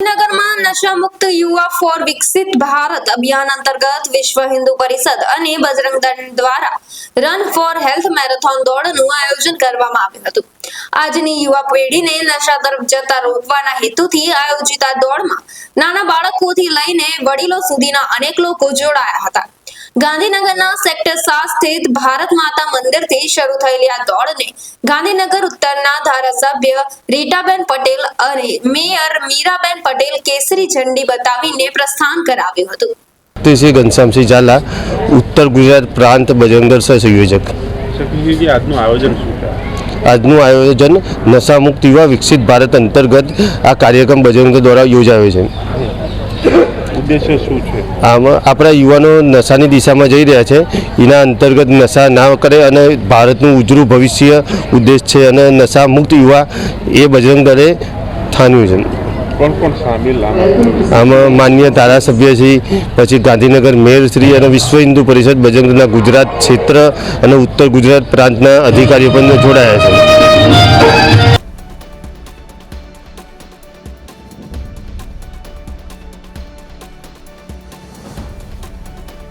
ગાંધીનગરમાં નશામુક્ત યુવા ફોર વિકસિત ભારત અભિયાન અંતર્ગત વિશ્વ હિન્દુ પરિષદ અને બજરંગ દળ દ્વારા રન ફોર હેલ્થ મેરેથોન દોડનું આયોજન કરવામાં આવ્યું હતું. આજની યુવા પેઢીને નશા તરફ જતા રોકવાના હેતુથી આયોજિત આ દોડમાં નાના બાળકોથી લઈને વડીલો સુધીના અનેક લોકો જોડાયા હતા. ગાંધીનગરના સેક્ટર સાત સ્થિત ભારત માતા મંદિરથી શરૂ થયેલી આ દોડને ગાંધીનગર ઉત્તરના ધારાસભ્ય રીટાબેન પટેલ અને મેયર મીરાબેન પટેલ કેસરી ઝંડી બતાવીને પ્રસ્થાન કરાવ્યું હતું. તે શ્રી ઘનશ્યામસિંહ ઝાલા ઉત્તર ગુજરાત પ્રાંત બજરંગર સહ સંયોજક આજનું આયોજન શું આજનું આયોજન નશામુક્ત યુવા વિકસિત ભારત અંતર્ગત આ કાર્યક્રમ બજરંગ દ્વારા યોજાયો છે. ઉદ્દેશ્ય શું છે? આમાં આપણા યુવાનો નશાની દિશામાં જઈ રહ્યા છે. એના અંતર્ગત નશા ના કરે અને ભારતનું ઉજળું ભવિષ્ય ઉદ્દેશ છે અને નશા મુક્ત યુવા એ બજરંગ દળે થાન્યું છે. કોણ કોણ સામેલ આમાં માન્ય ધારાસભ્ય છે પછી ગાંધીનગર મેયર શ્રી અને વિશ્વ હિન્દુ પરિષદ બજરંગના ગુજરાત ક્ષેત્ર અને ઉત્તર ગુજરાત પ્રાંતના અધિકારીઓ પણ જોડાયા છે.